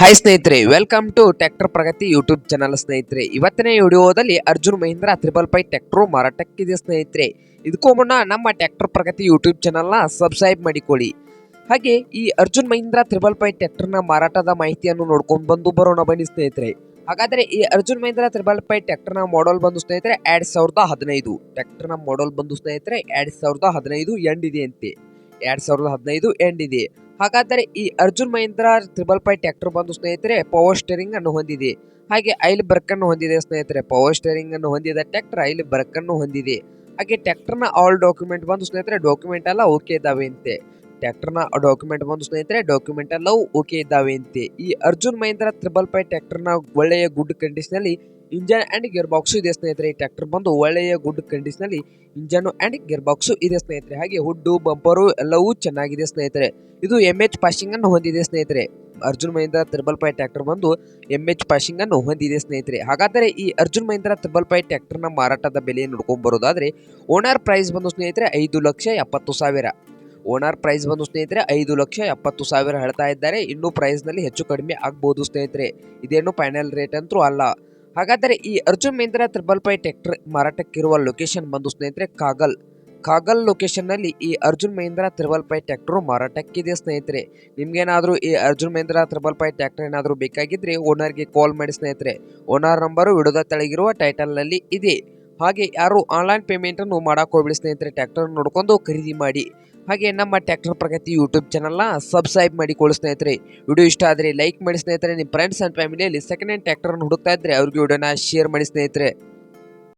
Hi ಸ್ನೇಹಿತರೆ welcome to tractor Pragati YouTube channel ಸ್ನೇಹಿತರೆ. ಇವತ್ತಿನ ವಿಡಿಯೋದಲ್ಲಿ Arjun Mahindra triple five tractor ಮಾರಾಟಕ್ಕಿದೆ ಸ್ನೇಹಿತರೆ. ಇದಕ್ಕೂ ಮುನ್ನ ನಮ್ಮ ಟ್ಯಾಕ್ಟರ್ ಪ್ರಗತಿ ಯೂಟ್ಯೂಬ್ ಚಾನಲ್ನ ಸಬ್ಸ್ಕ್ರೈಬ್ ಮಾಡಿಕೊಳ್ಳಿ. ಹಾಗೆ ಈ ಅರ್ಜುನ್ ಮಹೀಂದ್ರ ತ್ರಿಬಲ್ ಪೈ ಟ್ಯಾಕ್ಟರ್ನ ಮಾರಾಟದ ಮಾಹಿತಿಯನ್ನು ನೋಡ್ಕೊಂಡು ಬಂದು ಬರೋಣ ಬನ್ನಿ ಸ್ನೇಹಿತರೆ. ಹಾಗಾದರೆ ಈ ಅರ್ಜುನ್ ಮಹೀಂದ್ರ ತ್ರಿಬಲ್ ಪೈ ಟ್ಯಾಕ್ಟರ್ನ ಮಾಡೆಲ್ ಬಂದು ಸ್ನೇಹಿತರೆ ಎರಡು ಸಾವಿರದ ಹದಿನೈದು. ಟ್ಯಾಕ್ಟರ್ನ ಮಾಡೆಲ್ ಬಂದು ಸ್ನೇಹಿತರೆ ಎರಡು ಸಾವಿರದ ಹದಿನೈದು ಎಂಡ್ ಇದೆ ಅಂತೆ. ಎರಡ್ ಸಾವಿರದ ಹದಿನೈದು ಎಂಡ್ ಇದೆ. ಹಾಗಾದರೆ ಈ Arjun Mahindra triple five tractor ಬಂದು ಸ್ನೇಹಿತರೆ ಪವರ್ ಸ್ಟೇರಿಂಗ್ ಅನ್ನು ಹೊಂದಿದೆ. ಹಾಗೆ ಐಲ್ ಬರ್ಕ್ ಅನ್ನು ಹೊಂದಿದೆ ಸ್ನೇಹಿತರೆ ಪವರ್ ಸ್ಟೇರಿಂಗ್ ಅನ್ನು ಹೊಂದಿದ ಟ್ರ್ಯಾಕ್ಟರ್ ಐಲ್ ಬರ್ಕ್ ಅನ್ನು ಹೊಂದಿದೆ. ಹಾಗೆ ಟ್ರ್ಯಾಕ್ಟರ್ನ ಆಲ್ ಡಾಕ್ಯುಮೆಂಟ್ ಬಂದು ಸ್ನೇಹಿತರೆ ಡಾಕ್ಯುಮೆಂಟ್ ಎಲ್ಲ ಓಕೆ ಇದ್ದಾವೆ ಅಂತೆ. ಟ್ರ್ಯಾಕ್ಟರ್ನ ಡಾಕ್ಯುಮೆಂಟ್ ಬಂದು ಸ್ನೇಹಿತರೆ ಡಾಕ್ಯುಮೆಂಟ್ ಎಲ್ಲವೂ ಓಕೆ ಇದ್ದಾವೆ ಅಂತೆ. ಈ ಅರ್ಜುನ್ ಮಹೇಂದ್ರ ತ್ರಿಬಲ್ ಪೈ ಟ್ರ್ಯಾಕ್ಟರ್ನ ಒಳ್ಳೆಯ ಗುಡ್ ಕಂಡೀಷನಲ್ಲಿ ಇಂಜನ್ ಅಂಡ್ ಗೇರ್ ಬಾಕ್ಸು ಇದೆ ಸ್ನೇಹಿತರೆ, ಈ ಟ್ರ್ಯಾಕ್ಟರ್ ಬಂದು ಒಳ್ಳೆಯ ಗುಡ್ ಕಂಡೀಷನಲ್ಲಿ ಇಂಜನ್ ಅಂಡ್ ಗೇರ್ ಬಾಕ್ಸು ಇದೆ ಸ್ನೇಹಿತರೆ. ಹಾಗೆ ಹುಡ್ಡು ಬಂಪರು ಎಲ್ಲವೂ ಚೆನ್ನಾಗಿದೆ ಸ್ನೇಹಿತರೆ. ಇದು ಎಂ ಎಚ್ ಪಾಸಿಂಗ್ ಅನ್ನು ಹೊಂದಿದೆ ಸ್ನೇಹಿತರೆ. Arjun Mahindra triple five tractor ಬಂದು ಎಂ ಎಚ್ ಪಾಸಿಂಗ್ ಅನ್ನು ಹೊಂದಿದೆ ಸ್ನೇಹಿತರೆ. ಹಾಗಾದರೆ ಈ ಅರ್ಜುನ್ ಮಹೇಂದ್ರ ತ್ರಿಬಲ್ ಪೈ ಟ್ರ್ಯಾಕ್ಟರ್ನ ಮಾರಾಟದ ಬೆಲೆ ನೋಡ್ಕೊಂಡ್ ಬರೋದಾದರೆ ಓನರ್ ಪ್ರೈಸ್ ಬಂದು ಸ್ನೇಹಿತರೆ, ಐದು ಲಕ್ಷ ಎಪ್ಪತ್ತು ಸಾವಿರ. ಓನರ್ ಪ್ರೈಸ್ ಬಂದು ಸ್ನೇಹಿತರೆ ಐದು ಲಕ್ಷ ಎಪ್ಪತ್ತು ಸಾವಿರ ಹೇಳ್ತಾ ಇದ್ದಾರೆ. ಇನ್ನೂ ಪ್ರೈಸ್ನಲ್ಲಿ ಹೆಚ್ಚು ಕಡಿಮೆ ಆಗ್ಬೋದು ಸ್ನೇಹಿತರೆ. ಇದೇನು ಫೈನಲ್ ರೇಟ್ ಅಂತೂ ಅಲ್ಲ. ಹಾಗಾದರೆ ಈ Arjun Mahindra triple five tractor ಮಾರಾಟಕ್ಕಿರುವ location ಬಂದು ಸ್ನೇಹಿತರೆ ಕಾಗಲ್. ಕಾಗಲ್ ಲೊಕೇಶನ್ನಲ್ಲಿ ಈ Arjun Mahindra triple five tractor ಮಾರಾಟಕ್ಕಿದೆ ಸ್ನೇಹಿತರೆ. ನಿಮಗೇನಾದರೂ ಈ Arjun Mahindra triple five tractor ಏನಾದರೂ ಬೇಕಾಗಿದ್ದರೆ ಓನರ್ಗೆ ಕಾಲ್ ಮಾಡಿ ಸ್ನೇಹಿತರೆ. ಓನರ್ ನಂಬರು ವಿಡೋದ ತೆಳಗಿರುವ ಟೈಟಲ್ನಲ್ಲಿ ಇದೆ. ಹಾಗೆ ಯಾರು ಆನ್ಲೈನ್ ಪೇಮೆಂಟನ್ನು ಮಾಡಕ್ಕೆ ಹೋಗ್ಬಿಡಿ ಸ್ನೇಹಿತರೆ ಟ್ರ್ಯಾಕ್ಟರ್ ನೋಡ್ಕೊಂಡು ಖರೀದಿ ಮಾಡಿ. ಹಾಗೆ ನಮ್ಮ ಟ್ಯಾಕ್ಟರ್ ಪ್ರಗತಿ ಯೂಟ್ಯೂಬ್ ಚಾನಲ್ನ ಸಬ್ಸ್ಕ್ರೈಬ್ ಮಾಡಿಕೊಳ್ಳಿ ಸ್ನೇಹಿತರೆ. ವಿಡಿಯೋ ಇಷ್ಟ ಆದರೆ ಲೈಕ್ ಮಾಡಿ ಸ್ನೇಹಿತರೆ. ನಿಮ್ಮ ಫ್ರೆಂಡ್ಸ್ ಆ್ಯಂಡ್ ಫ್ಯಾಮಿಲಿಯಲ್ಲಿ ಸೆಕೆಂಡ್ ಹ್ಯಾಂಡ್ ಟ್ಯಾಕ್ಟರ್ನ ಹುಡುಕ್ತಾ ಇದ್ದರೆ ಅವ್ರಿಗೆ ವಿಡಿಯೋನ ಶೇರ್ ಮಾಡಿ ಸ್ನೇಹಿತರೆ.